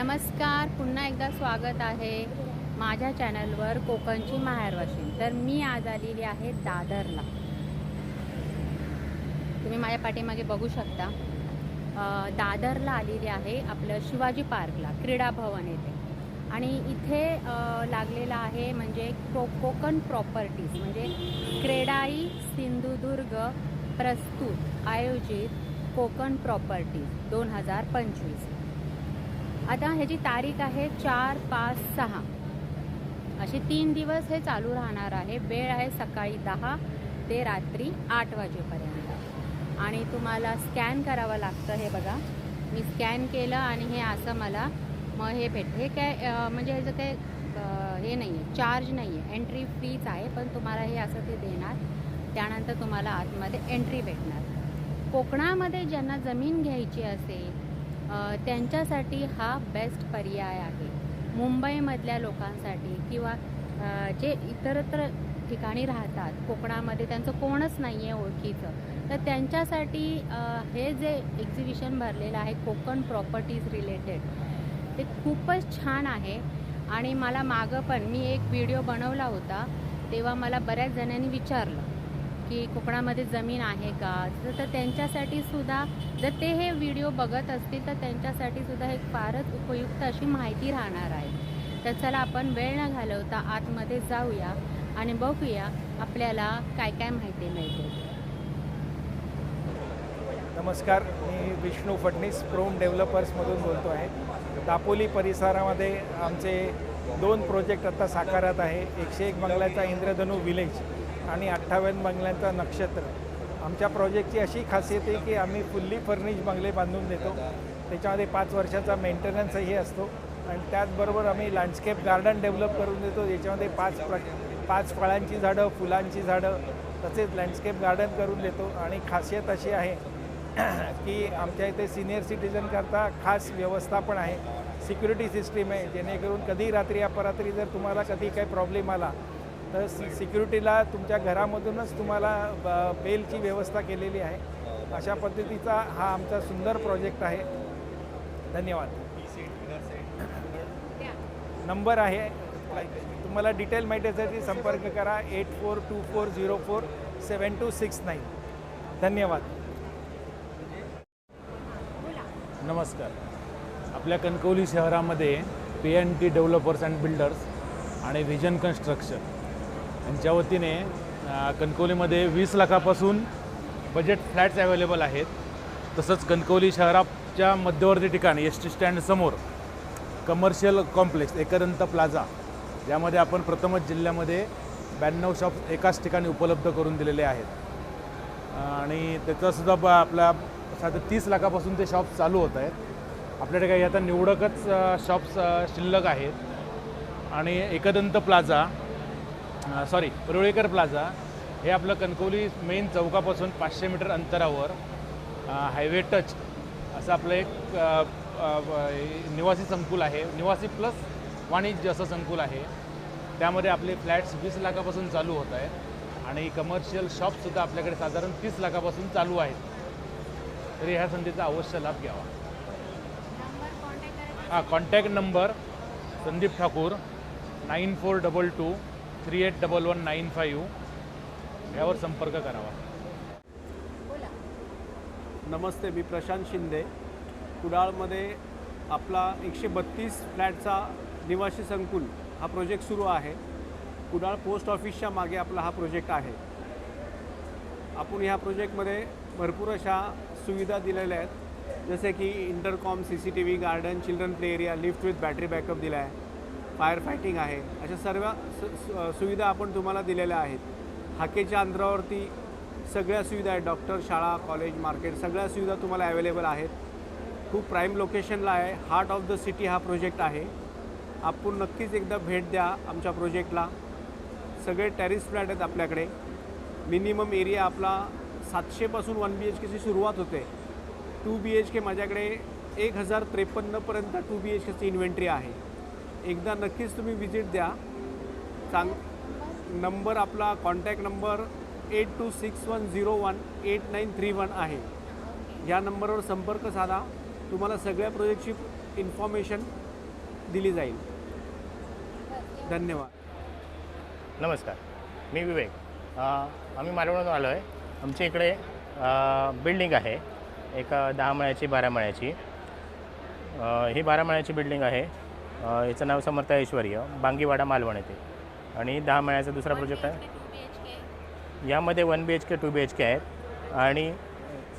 नमस्कार पुन्हा एकदा स्वागत आहे माझ्या चॅनलवर कोकणची माहेरवाशी तर मी आज आलेली आहे दादरला. तुम्ही माझ्या पाठीमागे बघू शकता. दादरला आलेली आहे आपलं शिवाजी पार्कला क्रीडा भवन येथे. आणि इथे लागलेला आहे म्हणजे को कोकण प्रॉपर्टीज म्हणजे क्रेडाई सिंधुदुर्ग प्रस्तुत आयोजित कोकण प्रॉपर्टीज दोन हजार पंचवीस. आता ह्याची तारीख आहे चार पाच सहा. असे तीन दिवस हे चालू राहणार आहे. वेळ आहे सकाळी दहा ते रात्री आठ वाजेपर्यंत. आणि तुम्हाला स्कॅन करावं लागतं हे बघा. मी स्कॅन केलं आणि हे असं मला मग हे भेट हे काय म्हणजे ह्याचं काय हे नाही आहे. चार्ज नाही आहे. एंट्री फ्रीच आहे पण तुम्हाला हे असं ते देणार. त्यानंतर तुम्हाला आतमध्ये एंट्री भेटणार. कोकणामध्ये ज्यांना जमीन घ्यायची असेल त्यांच्यासाठी हा बेस्ट पर्याय आहे. मुंबईमधल्या लोकांसाठी किंवा जे इतरत्र ठिकाणी राहतात कोकणामध्ये त्यांचं कोणच नाही आहे ओळखीचं तर त्यांच्यासाठी हे जे एक्झिबिशन भरलेलं आहे कोकण प्रॉपर्टीज रिलेटेड ते खूपच छान आहे. आणि मला मागं पण मी एक व्हिडिओ बनवला होता तेव्हा मला बऱ्याच जणांनी विचारलं की कोकणामध्ये जमीन आहे का? तर तर त्यांच्यासाठी सुद्धा जर ते हे व्हिडिओ बघत असतील तर त्यांच्यासाठी सुद्धा एक फारच उपयुक्त अशी माहिती राहणार आहे. तर चला आपण वेळ न घालवता आतमध्ये जाऊया आणि बघूया आपल्याला काय काय माहिती मिळते. नमस्कार मी विष्णू फडणीस प्रोम डेव्हलपर्समधून बोलतो आहे. दापोली परिसरामध्ये आमचे दोन प्रोजेक्ट आता साकारात आहे. एकशे एक बंगल्याचा इंद्रधनू विलेज आणि अठ्ठावन्न बंगल्यांचा नक्षत्र. आमच्या प्रोजेक्टची अशी खासियत आहे की आम्ही फुल्ली फर्निश बंगले बांधून देतो. त्याच्यामध्ये पाच वर्षाचा मेंटेनन्सही असतो. आणि त्याचबरोबर आम्ही लँडस्केप गार्डन डेव्हलप करून देतो. ज्याच्यामध्ये पाच प्र पाच फळांची झाडं फुलांची झाडं तसेच लँडस्केप गार्डन करून देतो. आणि खासियत अशी आहे की आमच्या इथे सिनियर सिटीजनकरता खास व्यवस्था पण आहे. सिक्युरिटी सिस्टीम आहे. जेणेकरून कधी रात्री अपरात्री जर तुम्हाला कधी काही प्रॉब्लेम आला तर सि सिक्युरिटीला तुमच्या घरामधूनच तुम्हाला ब- बेलची व्यवस्था केलेली आहे. अशा पद्धतीचा हा आमचा सुंदर प्रोजेक्ट आहे. धन्यवाद. नंबर आहे. तुम्हाला डिटेल माहितीसाठी संपर्क करा. Eight four two four zero four seven two six nine धन्यवाद. नमस्कार. आपल्या कणकवली शहरामध्ये P N T developers and builders आणि व्हिजन कन्स्ट्रक्शन यांच्या वतीने कणकवलीमध्ये वीस लाखापासून बजेट फ्लॅट्स अवेलेबल आहेत. तसंच कणकवली शहराच्या मध्यवर्ती ठिकाणी एस टी स्टँडसमोर कमर्शियल कॉम्प्लेक्स एकदंत प्लाझा यामध्ये आपण प्रथमच जिल्ह्यामध्ये ब्याण्णव शॉप्स एकाच ठिकाणी उपलब्ध करून दिलेले आहेत. आणि त्याचासुद्धा ब आपल्या साधारण तीस लाखापासून ते शॉप्स चालू होत आहेत. आपल्याकडे काही आता निवडकच शॉप्स शिल्लक आहेत. आणि Ekdant plaza sorry Rulekar plaza हे आपलं कणकवली मेन चौकापासून पाचशे मीटर अंतरावर हायवे टच असं आपलं एक निवासी संकुल आहे. निवासी प्लस वाणिज्य असं संकुल आहे. त्यामध्ये आपले फ्लॅट्स वीस लाखापासून चालू होत आहेत आणि कमर्शियल शॉपसुद्धा आपल्याकडे साधारण तीस लाखापासून चालू आहेत. तरी ह्या संधीचा अवश्य लाभ घ्यावा. हां contact number Sandeep Thakur nine four double two three eight double one nine five यावर संपर्क करावा. नमस्ते मी प्रशांत शिंदे. कुडाळमध्ये आपला एकशे बत्तीस फ्लॅटचा निवासी संकुल हा प्रोजेक्ट सुरू आहे. कुडाळ पोस्ट ऑफिसच्या मागे आपला हा प्रोजेक्ट आहे. आपण ह्या प्रोजेक्टमध्ये भरपूर अशा सुविधा दिलेल्या आहेत. जसे की intercom C C T V garden children play area lift with battery backup दिला आहे फायर फायटिंग आहे. अशा सर्व सु- सुविधा आपण तुम्हाला दिलेल्या आहेत. हाकेच्या अंतरावरती सगळ्या सुविधा आहेत. डॉक्टर शाळा कॉलेज मार्केट सगळ्या सुविधा तुम्हाला अवेलेबल आहेत. खूप प्राईम लोकेशनला आहे. हार्ट ऑफ द सिटी हा प्रोजेक्ट आहे. आपण नक्कीच एकदा भेट द्या आमच्या प्रोजेक्टला. सगळे टेरिस फ्लॅट आहेत आपल्याकडे. मिनिमम एरिया आपला सातशेपासून वन बी एच केची सुरुवात होते. टू बी एच के माझ्याकडे एक हजार त्रेपन्नपर्यंत two B H K inventory आहे. एकदा नक्कीच तुम्ही विजिट द्या. चांग नंबर आपला contact number eight two six one zero one eight nine three one आहे. या नंबरवर संपर्क साधा. तुम्हाला सगळ्या प्रोजेक्टची इन्फॉर्मेशन दिली जाईल. धन्यवाद. नमस्कार. मी विवेक. आम्ही मालवणून आलो आहे आमच्या इकडे बिल्डिंग आहे. एक दहा मळ्याची बारा मळ्याची. ही बारा माळ्याची बिल्डिंग आहे. याचं नाव समर्थ ऐश्वर्य बांगीवाडा मालवण येथे. आणि दहा महिन्याचा दुसरा प्रोजेक्ट आहे. यामध्ये one B H K two B H K आहेत. आणि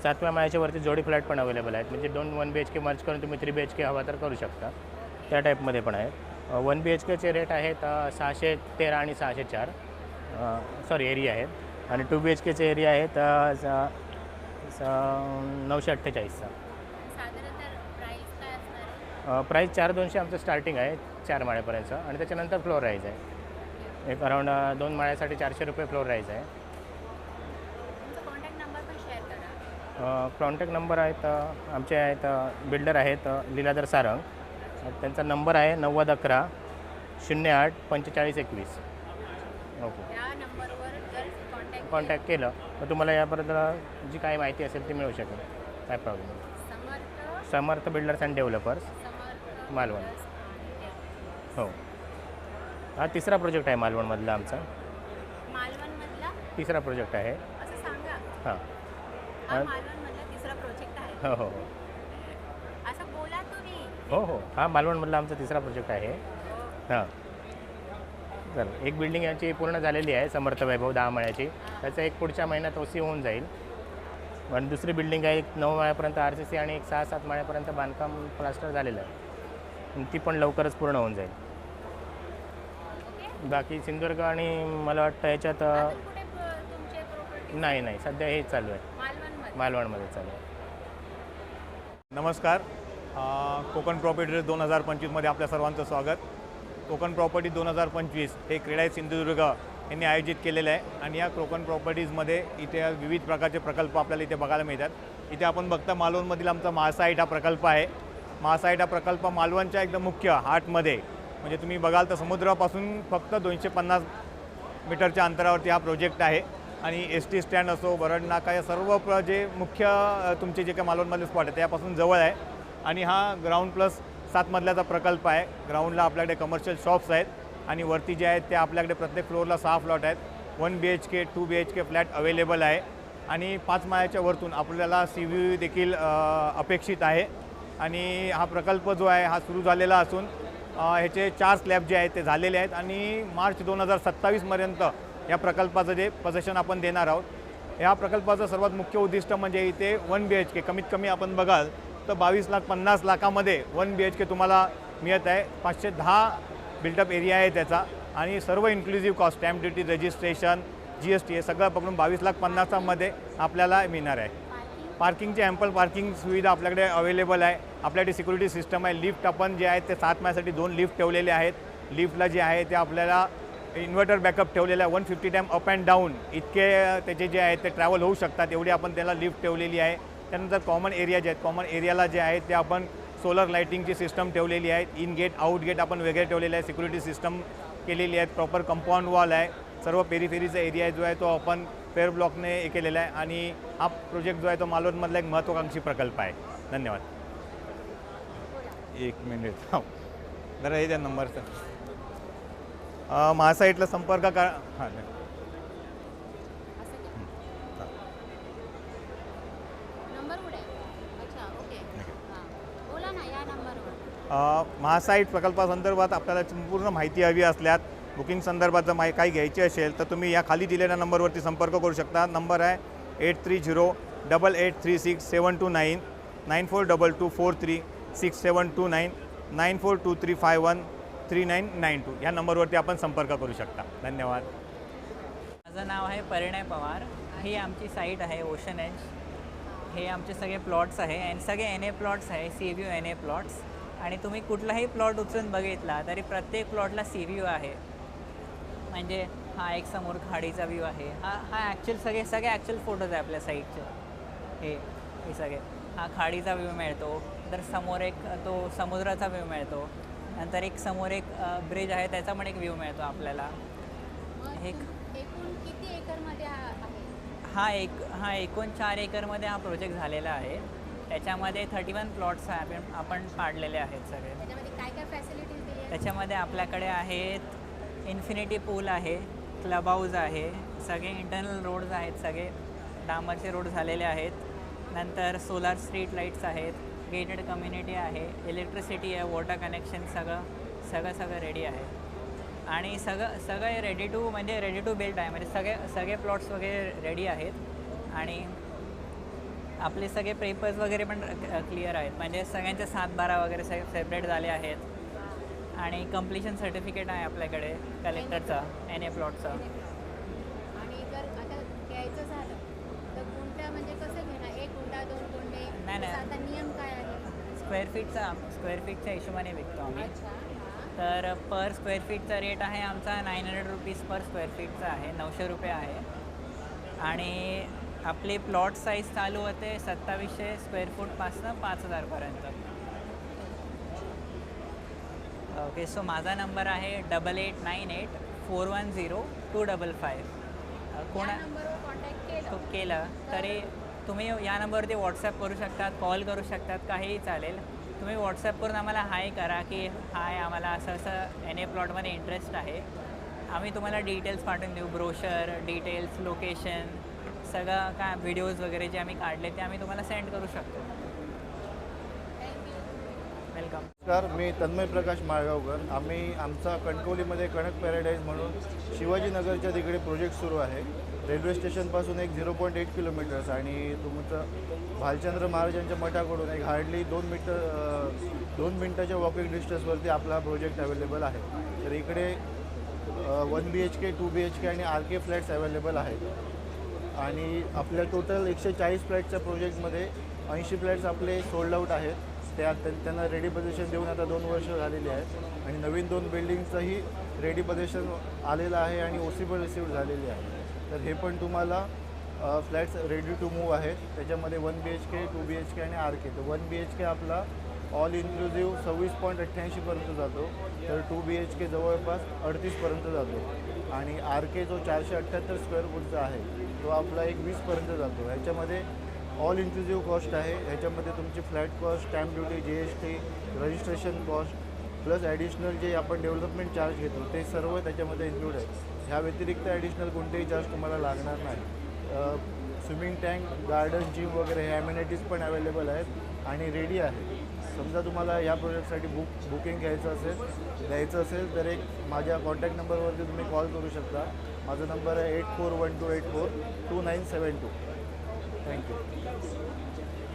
सातव्या माळ्याच्या वरती जोडी फ्लॅट पण अवेलेबल आहेत. म्हणजे दोन वन बी एच के मर्च करून तुम्ही थ्री बी एच के हवा तर करू शकता. त्या टाईपमध्ये पण आहेत. वन बी एच केचे रेट आहेत सहाशे तेरा आणि सहाशे चार. सॉरी एरिया आहेत. आणि टू बी एच केचे एरिया आहेत स- नऊशे अठ्ठेचाळीसचा. प्राईस चार दोनशे आमचं स्टार्टिंग आहे चार माळ्यापर्यंत आणि त्याच्यानंतर फ्लोअर राईज आहे. एक अराऊंड दोन माळ्यासाठी चारशे रुपये फ्लोअर राईज आहे. कॉन्टॅक्ट नंबर आहेत आमचे आहेत बिल्डर आहेत लीलाधर सारंग. त्यांचा नंबर आहे नव्वद अकरा शून्य आठ पंचेचाळीस एकवीस. ओके. कॉन्टॅक्ट केलं. तर तुम्हाला याबद्दल जी काही माहिती असेल ती मिळू शकेल. काय प्रॉब्लेम नाही. Samarth builders and developers Malvan. हो. हा तिसरा प्रोजेक्ट आहे मालवणमधला आमचा. मालवणमधला? तिसरा प्रोजेक्ट आहे. असं सांगा. हां. हा हा. मालवणमधला तिसरा प्रोजेक्ट आहे. हो हो हो. असं बोला तुम्ही. हो हो. हा मालवणमधला आमचा तिसरा प्रोजेक्ट आहे. हां. चल एक बिल्डिंग याची पूर्ण झालेली आहे समर्थ वैभव दहा माळ्याची त्याचं एक पुढच्या महिन्यात ओसी होऊन जाईल. आणि दुसरी बिल्डिंग आहे एक नऊ माळ्यापर्यंत आर सी सी आणि एक सहा सात माळ्यापर्यंत बांधकाम प्लास्टर झालेलं आहे. ती पण लवकरच पूर्ण होऊन जाईल. बाकी सिंधुदुर्ग आणि मला वाटतं याच्यात प्रॉपर्टी नाही नाही सध्या हेच चालू आहे. मालवणमध्ये. चालू आहे. नमस्कार. कोकण प्रॉपर्टीज दोन हजार पंचवीसमध्ये आपल्या सर्वांचं स्वागत. कोकण प्रॉपर्टी दोन हजार पंचवीस हे क्रीडा सिंधुदुर्ग यांनी आयोजित केलेलं आहे आणि या कोकण प्रॉपर्टीजमध्ये इथे विविध प्रकारचे प्रकल्प आपल्याला इथे बघायला मिळतात. इथे आपण बघता मालवणमधील आमचा महासाईट हा प्रकल्प आहे. महासाईट हा प्रकल्प मालवणच्या एकदम मुख्य हार्टमध्ये म्हणजे तुम्ही बघाल तर समुद्रापासून फक्त दोनशे पन्नास मीटरच्या अंतरावरती हा प्रोजेक्ट आहे. आणि एस टी स्टँड असो बरड नाका या सर्व प्र जे मुख्य तुमचे जे काही मालवणमधले स्पॉट आहे त्यापासून जवळ आहे. आणि हा ग्राउंड प्लस सात मजल्याचा प्रकल्प आहे. ग्राउंडला आपल्याकडे कमर्शियल शॉप्स आहेत. आणि वरती जे आहेत ते आपल्याकडे प्रत्येक फ्लोअरला सहा फ्लॉट आहेत. One B H K two B H K flat available आहे. आणि पाच माळ्याच्या वरतून आपल्याला सी व्ही देखील अपेक्षित आहे. आणि हा प्रकल्प जो आहे हा सुरू झालेला असून ह्याचे चार स्लॅब जे आहेत ते झालेले आहेत आणि मार्च दोन हजार सत्तावीसपर्यंत या प्रकल्पाचं जे पोझिशन आपण देणार आहोत या प्रकल्पाचं सर्वात मुख्य उद्दिष्ट म्हणजे इथे वन बी एच के कमीत कमी आपण बघाल तर बावीस लाख पन्नास लाखामध्ये वन बी एच के तुम्हाला मिळत आहे. पाचशे दहा बिल्डअप एरिया आहे त्याचा आणि सर्व inclusive cost stamp duty registration G S T हे सगळं पकडून बावीस लाख पन्नासामध्ये आपल्याला मिळणार आहे. पार्किंगची ॲम्पल पार्किंग सुविधा आपल्याकडे अवेलेबल आहे. आपल्याकडे सिक्युरिटी सिस्टम आहे. लिफ्ट आपण जे आहेत ते सात महिन्यासाठी दोन लिफ्ट ठेवलेले आहेत. लिफ्टला जे आहे ते आपल्याला इन्व्हर्टर बॅकअप ठेवलेला आहे. One fifty time up and down इतके त्याचे जे आहेत ते ट्रॅव्हल होऊ शकतात. एवढी आपण त्याला लिफ्ट ठेवलेली आहे. त्यानंतर कॉमन एरिया जे आहेत कॉमन एरियाला जे आहेत ते आपण सोलर लाईटिंगची सिस्टम ठेवलेली आहे. इन गेट आउट गेट आपण वेगळे ठेवलेले आहे. सिक्युरिटी सिस्टम केलेली आहेत प्रॉपर कंपाऊंड वॉल आहे. सर्व पेरीफेरीचा एरिया जो आहे तो आपण फेअर ब्लॉकने हे केलेला आहे आणि हा प्रोजेक्ट जो आहे तो मालवणमधला एक महत्त्वाकांक्षी प्रकल्प आहे. धन्यवाद. एक मिनिट. हो. जरा हे द्या नंबरचं. महासाईटला संपर्क करा. हां नाही. नंबर कुठे आहे? अच्छा ओके. हां. बोला ना या नंबरवर. अ, महासाईट प्रकल्पासंदर्भात आपल्याला संपूर्ण माहिती हवी असल्यास बुकिंग संदर्भात जर माहिती काही घ्यायची असेल तर तुम्ही या खाली दिलेल्या नंबरवरती संपर्क करू शकता. नंबर आहे eight three zero double eight three six seven two nine nine four double two four three six seven two nine nine four two three five one three nine nine two. या नंबरवरती आपण संपर्क करू शकता. धन्यवाद. माझं नाव आहे परिणय पवार. ही आमची साईट आहे ओशन एज हे आमचे सगळे प्लॉट्स आहे आणि सगळे एन ए प्लॉट्स आहे sea view N A plots आणि तुम्ही कुठलाही प्लॉट उचलून बघितला तरी प्रत्येक प्लॉटला सी व्ह्यू आहे. म्हणजे हा एक समोर खाडीचा व्ह्यू आहे. हा हा ॲक्च्युअल सगळे सगळे ॲक्च्युअल फोटोज आहे आपल्या साईटचे हे हे सगळे. हा खाडीचा व्ह्यू मिळतो. तर समोर एक तो समुद्राचा व्ह्यू मिळतो. नंतर एक समोर एक ब्रिज आहे त्याचा पण एक व्ह्यू मिळतो आपल्याला. हे किती एकरमध्ये हा हा एक हा एकूण चार एकरमध्ये हा प्रोजेक्ट झालेला आहे. त्याच्यामध्ये थर्टी वन प्लॉट्स आपण आपण पाडलेले आहेत सगळे. त्याच्यामध्ये आपल्याकडे आहेत इन्फिनिटी पूल आहे क्लब हाऊस आहे सगळे इंटरनल रोड्स आहेत सगळे डांबरचे रोड झालेले आहेत. नंतर सोलार स्ट्रीट लाईट्स आहेत गेटेड कम्युनिटी आहे इलेक्ट्रिसिटी आहे वॉटर कनेक्शन सगळं सगळं सगळं रेडी आहे. आणि सगळं सगळं रेडी टू म्हणजे रेडी टू बिल्ड आहे म्हणजे सगळे सगळे प्लॉट्स वगैरे रेडी आहेत. आणि आपले सगळे पेपर्स वगैरे पण क्लिअर आहेत म्हणजे सगळ्यांचे सात बारा वगैरे सगळे सेपरेट झाले आहेत. आणि कम्प्लिशन सर्टिफिकेट आहे आपल्याकडे कलेक्टरचा एन ए प्लॉटचा आणि जर आता घ्यायचं झालं तर गुंठा म्हणजे कसं घेणार? एक गुंठा दोन गुंठे नाही, नाही. आता नियम काय आहे? स्क्वेअर फीटचा स्क्वेअर फीटच्या हिशोबाने विकतो आम्ही. तर पर स्क्वेअर फीटचा रेट आहे आमचा nine hundred rupees per square फीटचा आहे नऊशे रुपये आहे. आणि आपली प्लॉट साईज चालू होते सत्तावीसशे स्क्वेअर फूटपासनं पाच हजारपर्यंत ओके सो माझा नंबर आहे double eight nine eight four one zero two double five कोणा तो केलं. तरी तुम्ही या नंबरवरती व्हॉट्सअप करू शकतात कॉल करू शकतात काहीही चालेल. तुम्ही व्हॉट्सअप करून आम्हाला हाय करा की हाय आम्हाला असं असं एन ए प्लॉटमध्ये इंटरेस्ट आहे. आम्ही तुम्हाला डिटेल्स पाठवून देऊ ब्रोशर डिटेल्स लोकेशन सगळं काय व्हिडिओज वगैरे जे आम्ही काढले ते आम्ही तुम्हाला सेंड करू शकतो. वेलकम नमस्कार मी तन्मय प्रकाश माळगावकर. आम्ही आमचा कणकवलीमध्ये कणक पॅराडाईज म्हणून शिवाजीनगरच्या तिकडे प्रोजेक्ट सुरू आहे. रेल्वे स्टेशनपासून एक झिरो पॉईंट एट किलोमीटर्स आणि तुमचं भालचंद्र महाराजांच्या मठाकडून एक हार्डली दोन मीटर दोन मिनटाच्या वॉकिंग डिस्टन्सवरती आपला प्रोजेक्ट अवेलेबल आहे. तर इकडे one B H K two B H K आणि आर के फ्लॅट्स अवेलेबल आहेत. आणि आपल्या टोटल एकशे चाळीस फ्लॅटच्या प्रोजेक्टमध्ये ऐंशी फ्लॅट्स आपले सोल्ड आउट आहेत. त्या त्यांना रेडी पोझिशन देऊन आता दोन वर्ष झालेली आहेत. आणि नवीन दोन बिल्डिंगचंही रेडी पोझिशन आलेलं आहे आणि ओ सी पण रिसिव्ह झालेली आहे. तर हे पण तुम्हाला फ्लॅट्स रेडी टू मूव्ह आहेत. त्याच्यामध्ये one B H K two B H K आणि आर के तर वन बी एच के आपला ऑल इन्क्लुझिव्ह सव्वीस पॉईंट अठ्ठ्याऐंशीपर्यंत जातो. तर टू बी एच के जवळपास अडतीसपर्यंत जातो. आणि आर के जो चारशे अठ्ठ्याहत्तर स्क्वेअर फूटचा आहे तो आपला एक वीसपर्यंत जातो. ह्याच्यामध्ये ऑल इन्क्लुझिव्ह कॉस्ट आहे. ह्याच्यामध्ये तुमची flat cost stamp duty G S T registration cost plus additional जे आपण डेव्हलपमेंट चार्ज घेतो ते सर्व त्याच्यामध्ये इन्क्लूड आहे. ह्या व्यतिरिक्त ॲडिशनल कोणतेही चार्ज तुम्हाला लागणार नाही. स्विमिंग टँक गार्डन जिम वगैरे हे ॲम्युनिटीज पण अवेलेबल आहेत आणि रेडी आहे. समजा तुम्हाला या प्रोजेक्टसाठी बुक बुकिंग घ्यायचं असेल द्यायचं असेल तर एक माझ्या कॉन्टॅक्ट नंबरवरती तुम्ही कॉल करू शकता. माझा नंबर आहे eight four one two eight four two nine seven two thank you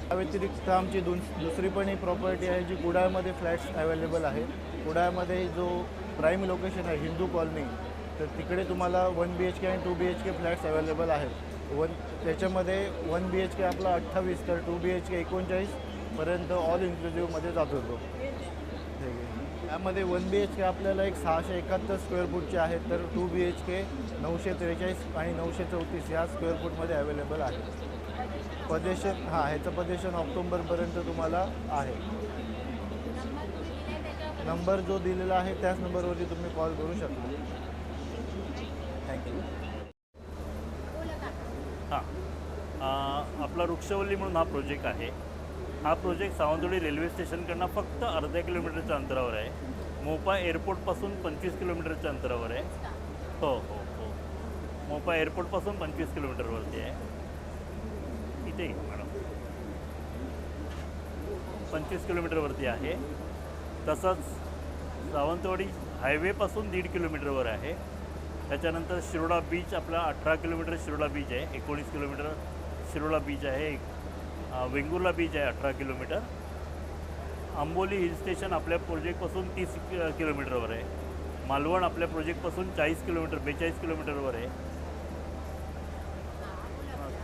त्या व्यतिरिक्त आमची दुस दुसरी पण एक प्रॉपर्टी आहे जी कुडाळमध्ये फ्लॅट्स अवेलेबल आहे कुडाळमध्ये जो प्राईम लोकेशन आहे हिंदू कॉलनी तर तिकडे तुम्हाला वन बी एच के आणि two B H K flats available आहेत. वन त्याच्यामध्ये वन बी एच के आपला अठ्ठावीस तर टू बी एच के एकोणचाळीसपर्यंत ऑल इन्क्लुझिव्हमध्ये जात होतो. ठीक आहे त्यामध्ये वन बी एच के आपल्याला एक सहाशे एकाहत्तर स्क्वेअर फूटचे आहेत तर टू बी एच के नऊशे त्रेचाळीस आणि नऊशे चौतीस या स्क्वेअर फूटमध्ये अवेलेबल आहे. पदेशन हां ह्याचं पदेशन ऑक्टोंबरपर्यंत तुम्हाला आहे. नंबर जो दिलेला आहे त्याच नंबरवरती तुम्ही कॉल करू शकता. थँक्यू हां. आपला वृक्षवल्ली म्हणून हा प्रोजेक्ट आहे. हा प्रोजेक्ट सावंतवाडी रेल्वे स्टेशनकडनं फक्त अर्ध्या किलोमीटरच्या अंतरावर आहे. मोपा एअरपोर्टपासून पंचवीस किलोमीटरच्या अंतरावर आहे. हो हो हो. मोपा एअरपोर्टपासून पंचवीस किलोमीटरवरती आहे. इथे मॅडम? पंचवीस किलोमीटरवरती आहे. तसंच सावंतवाडी हायवेपासून दीड किलोमीटरवर आहे. त्याच्यानंतर शिरोडा बीच आपला अठरा किलोमीटर शिरोडा बीच आहे. एकोणीस किलोमीटर शिरोडा बीच आहे. एक वेंगुर्ला बीच आहे अठरा किलोमीटर. आंबोली हिल स्टेशन आपल्या प्रोजेक्टपासून तीस किलोमीटरवर आहे. मालवण आपल्या प्रोजेक्टपासून चाळीस किलोमीटर बेचाळीस किलोमीटरवर आहे.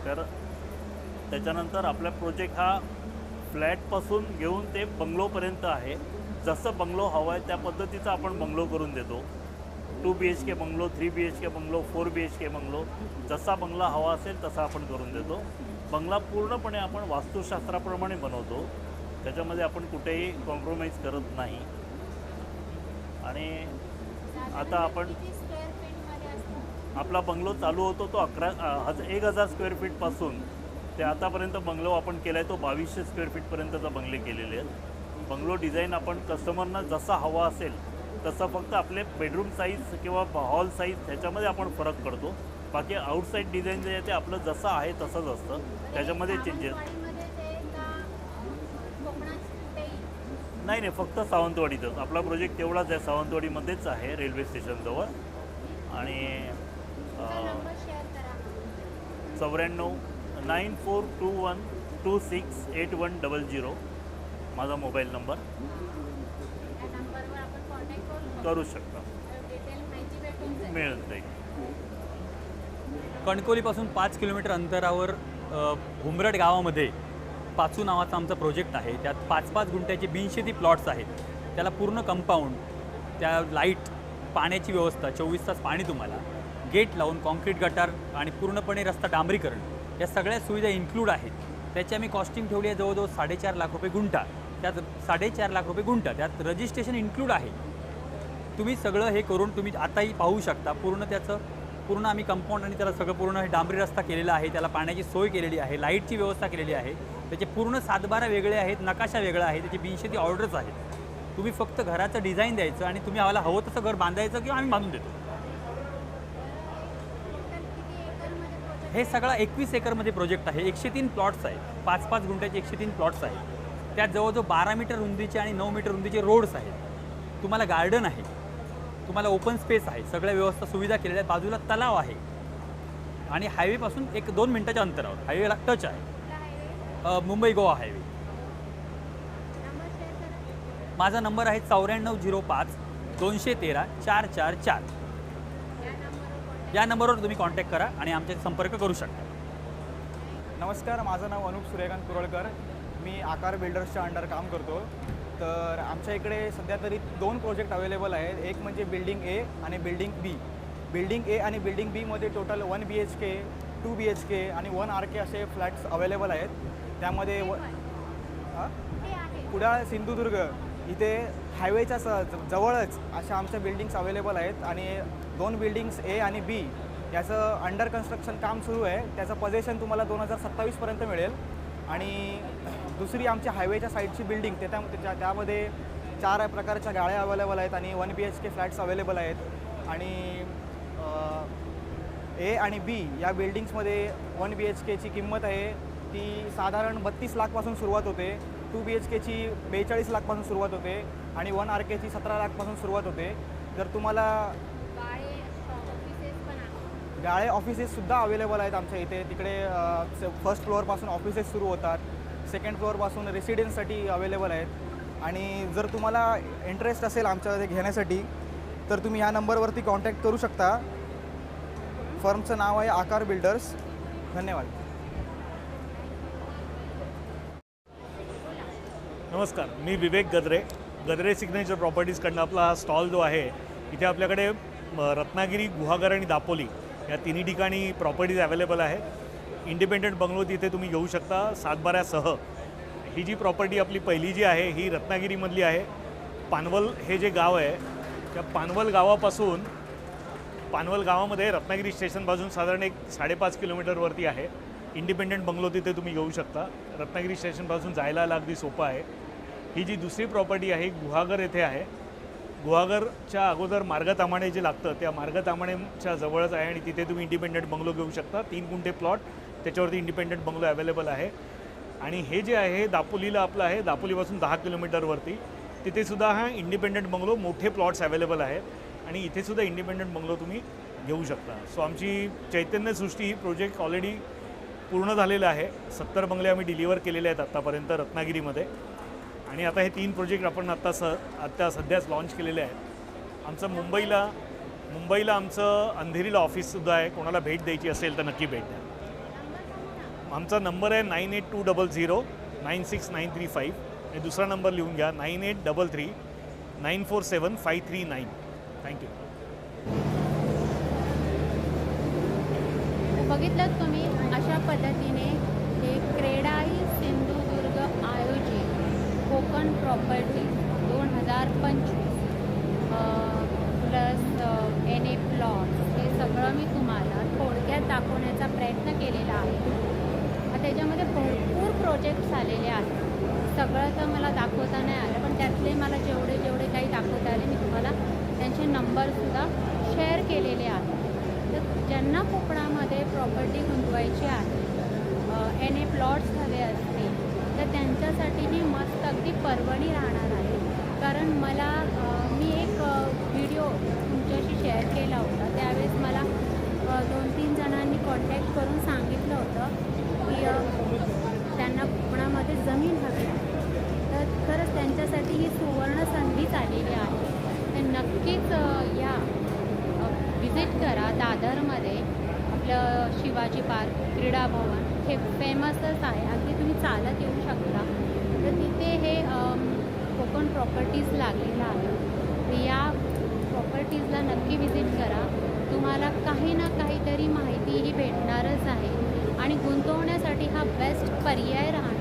तर त्याच्यानंतर आपला प्रोजेक्ट हा फ्लॅटपासून घेऊन ते बंगलोपर्यंत आहे. जसं बंगलो हवं आहे त्या पद्धतीचा आपण बंगलो करून देतो. Two B H K bungalow three B H K bungalow four B H K bungalow जसा बंगला हवा असेल तसा आपण करून देतो. बंगला पूर्णपणे आपण वास्तुशास्त्राप्रमाणे बनवतो. त्याच्यामध्ये आपण कुठेही कॉम्प्रोमाइज करत नाही. आणि आता आपण आपला बंगलो चालू होतो तो अकरा हज एक हजार स्क्वेअर फीटपासून ते आतापर्यंत बंगलो आपण केला आहे तो बावीसशे स्क्वेअर फीटपर्यंतचा बंगले केलेले आहेत. बंगलो डिझाईन आपण कस्टमरना जसा हवा असेल तसं फक्त आपले बेडरूम साईज किंवा हॉल साईज ह्याच्यामध्ये आपण फरक पडतो बाकी आउटसाईड डिझाईन जे आहे ते आपलं जसं आहे तसंच असतं. त्याच्यामध्ये चेंजेस नाही नाही फक्त सावंतवाडीतच. आपला प्रोजेक्ट तेवढाच आहे. सावंतवाडीमध्येच आहे रेल्वे स्टेशनजवळ आणि चौऱ्याण्णव nine four two one two six eight one double zero माझा मोबाईल नंबर करू शकता मिळत जाईल कणकोलीपासून पाच किलोमीटर अंतरावर अ, घुमरट गावामध्ये पाचू नावाचा आमचा प्रोजेक्ट आहे त्यात पाच पाच गुंठ्याचे बिनशेती प्लॉट्स आहेत त्याला पूर्ण कंपाऊंड त्या लाइट पाण्याची व्यवस्था चोवीस तास पाणी तुम्हाला गेट लावून कॉन्क्रीट गटार आणि पूर्णपणे रस्ता डांबरीकरण या सगळ्या सुविधा इन्क्लूड आहेत. त्याची आम्ही कॉस्टिंग ठेवली आहे जवळजवळ साडेचार लाख रुपये गुंठा. त्यात साडेचार लाख रुपये गुंठा. त्यात रजिस्ट्रेशन इन्क्लूड आहे. तुम्ही सगळं हे करून तुम्ही आताही पाहू शकता. पूर्ण त्याचं पूर्ण आम्ही कंपाऊंड आणि त्याला सगळं पूर्ण हे डांबरी रस्ता केलेला आहे. त्याला पाण्याची सोय केलेली आहे. लाईटची व्यवस्था केलेली आहे. त्याचे पूर्ण सातबारा वेगळे आहेत. नकाशा वेगळा आहे. त्याची बिनशेती ऑर्डर्स आहेत. तुम्ही फक्त घराचं डिझाईन द्यायचं आणि तुम्ही आम्हाला हवं तसं घर बांधायचं किंवा आम्ही बांधून देतो. हे सगळा एकवीस एकरमध्ये प्रोजेक्ट आहे. एकशे तीन प्लॉट्स आहेत पाच पाच गुंठ्याचे एकशे तीन प्लॉट्स आहेत त्यात जवळजवळ बारा मीटर रुंदीचे आणि नऊ मीटर रुंदीचे रोड्स आहेत. तुम्हाला गार्डन आहे. तुम्हाला ओपन स्पेस आहे. सगळ्या व्यवस्था सुविधा केलेल्या आहेत. बाजूला तलाव आहे. आणि हायवेपासून एक दोन मिनटाच्या अंतरावर. हायवेला टच आहे. मुंबई गोवा हायवे माझा नंबर आहे चौऱ्याण्णव झिरो पाच दोनशे तेरा चार चार चार. या नंबरवर तुम्ही कॉन्टॅक्ट करा आणि आमच्याशी संपर्क करू शकता. नमस्कार माझं नाव अनुप सूर्यकांत कुरळकर. मी आकार बिल्डर्सच्या अंडर काम करतो. तर आमच्या इकडे सध्या तरी दोन प्रोजेक्ट अवेलेबल आहेत. एक म्हणजे बिल्डिंग ए आणि बिल्डिंग बी बिल्डिंग ए आणि बिल्डिंग बीमध्ये total one B H K two B H K आणि वन आर के असे फ्लॅट्स अवेलेबल आहेत. त्यामध्ये व? कुडाळ सिंधुदुर्ग इथे हायवेच्या स जवळच अशा आमच्या बिल्डिंग्स अवेलेबल आहेत. आणि दोन बिल्डिंग्स ए आणि बी याचं अंडर कन्स्ट्रक्शन काम सुरू आहे. त्याचं पजेशन तुम्हाला दोन हजार सत्तावीसपर्यंत मिळेल. आणि दुसरी आमच्या हायवेच्या साईडची बिल्डिंग त्याच्या त्यामध्ये चार प्रकारच्या गाळ्या अवेलेबल आहेत आणि one B H K flats available आहेत. आणि ए आणि बी या बिल्डिंग्समध्ये वन बी एच केची किंमत आहे ती साधारण बत्तीस लाखपासून सुरुवात होते. टू बी एच केची बेचाळीस लाखपासून सुरुवात होते. आणि वन आर केची सतरा लाखपासून सुरुवात होते. जर तुम्हाला गाळे ऑफिसेससुद्धा अवेलेबल आहेत आमच्या इथे. तिकडे फर्स्ट फ्लोअरपासून ऑफिसेस सुरू होतात. सेकंड फ्लोअरपासून रेसिडेन्ससाठी अवेलेबल आहेत. आणि जर तुम्हाला इंटरेस्ट असेल आमच्या घेण्यासाठी तर तुम्ही ह्या नंबरवरती कॉन्टॅक्ट करू शकता. फर्मचं नाव आहे आकार बिल्डर्स धन्यवाद. नमस्कार मी विवेक गद्रे. गद्रे सिग्नेचर प्रॉपर्टीजकडनं आपला हा स्टॉल जो आहे इथे आपल्याकडे रत्नागिरी गुहागर आणि दापोली या तिन्ही ठिकाणी प्रॉपर्टीज अवेलेबल आहे. इंडिपेंडंट बंगलो तिथे तुम्ही घेऊ शकता सातबाऱ्यासह. ही जी प्रॉपर्टी आपली पहिली जी आहे ही रत्नागिरीमधली आहे. पानवल हे जे गाव आहे त्या पानवल गावापासून पानवल गावामध्ये रत्नागिरी स्टेशनपासून साधारण एक साडेपाच किलोमीटरवरती आहे. इंडिपेंडंट बंगलो तिथे तुम्ही घेऊ शकता. रत्नागिरी स्टेशनपासून जायला अगदी सोपं आहे. ही जी दुसरी प्रॉपर्टी आहे गुहागर येथे आहे. गुहागरच्या अगोदर मार्गतामाणे जे लागतं त्या मार्गतामाणेच्या जवळच आहे आणि तिथे तुम्ही इंडिपेंडंट बंगलो घेऊ शकता. तीन गुंठे प्लॉट त्याच्यावरती इंडिपेंडंट बंगलो अवेलेबल आहे. आणि हे जे आहे दापोलीला आपलं आहे दापोलीपासून दहा किलोमीटरवरती तिथेसुद्धा हा इंडिपेंडंट बंगलो मोठे प्लॉट्स अवेलेबल आहेत आणि इथेसुद्धा इंडिपेंडंट बंगलो तुम्ही घेऊ शकता. सो आमची चैतन्यसृष्टी ही प्रोजेक्ट ऑलरेडी पूर्ण झालेलं आहे. सत्तर बंगले आम्ही डिलिव्हर केलेले आहेत आत्तापर्यंत रत्नागिरीमध्ये. आणि आता हे तीन प्रोजेक्ट आपण आत्ता स आत्ता सध्याच लॉन्च केलेले आहेत. आमचं मुंबईला मुंबईला आमचं अंधेरीला ऑफिससुद्धा आहे. कोणाला भेट द्यायची असेल तर नक्की भेट द्या. आमचा नंबर आहे nine eight two double zero nine six nine three five आणि दुसरा नंबर लिहून घ्या nine eight double three nine four seven five three nine thank you बघितलं तुम्ही अशा पद्धतीने कोकण प्रॉपर्टी दोन हजार पंचवीस. प्लस एन ए प्लॉट हे सगळं मी तुम्हाला थोडक्यात दाखवण्याचा प्रयत्न केलेला आहे. त्याच्यामध्ये भरपूर प्रोजेक्ट्स आलेले आहेत. सगळं तर मला दाखवता नाही आलं पण त्यातले मला जेवढे जेवढे काही दाखवता आले मी तुम्हाला त्यांचे नंबरसुद्धा शेअर केलेले आहेत. तर ज्यांना कोकणामध्ये प्रॉपर्टी गुंतवायची आहे एन ए प्लॉट्स हवे असतील तर त्यांच्यासाठी ही मस्त अगदी पर्वणी राहणार आहे. कारण मला मी एक व्हिडिओ तुमच्याशी शेअर केला होता. त्यावेळेस मला दोन तीन जणांनी कॉन्टॅक्ट करून सांगितलं होतं की त्यांना कोकणामध्ये जमीन हवी तर खरंच त्यांच्यासाठी ही सुवर्ण संधीच आलेली आहे. तर नक्कीच या विजिट करा दादरमध्ये. आपलं शिवाजी पार्क क्रीडा भवन. हे फेमसच आहे अगदी तुम्ही चालत येऊ शकता. तर तिथे हे कोकण प्रॉपर्टीज लागलेलं आहे. या प्रॉपर्टीजला नक्की विजिट करा. तुम्हाला काही ना काहीतरी माहिती ही भेटणारच आहे. आणि गुंतवण्यासाठी हा बेस्ट पर्याय राहणार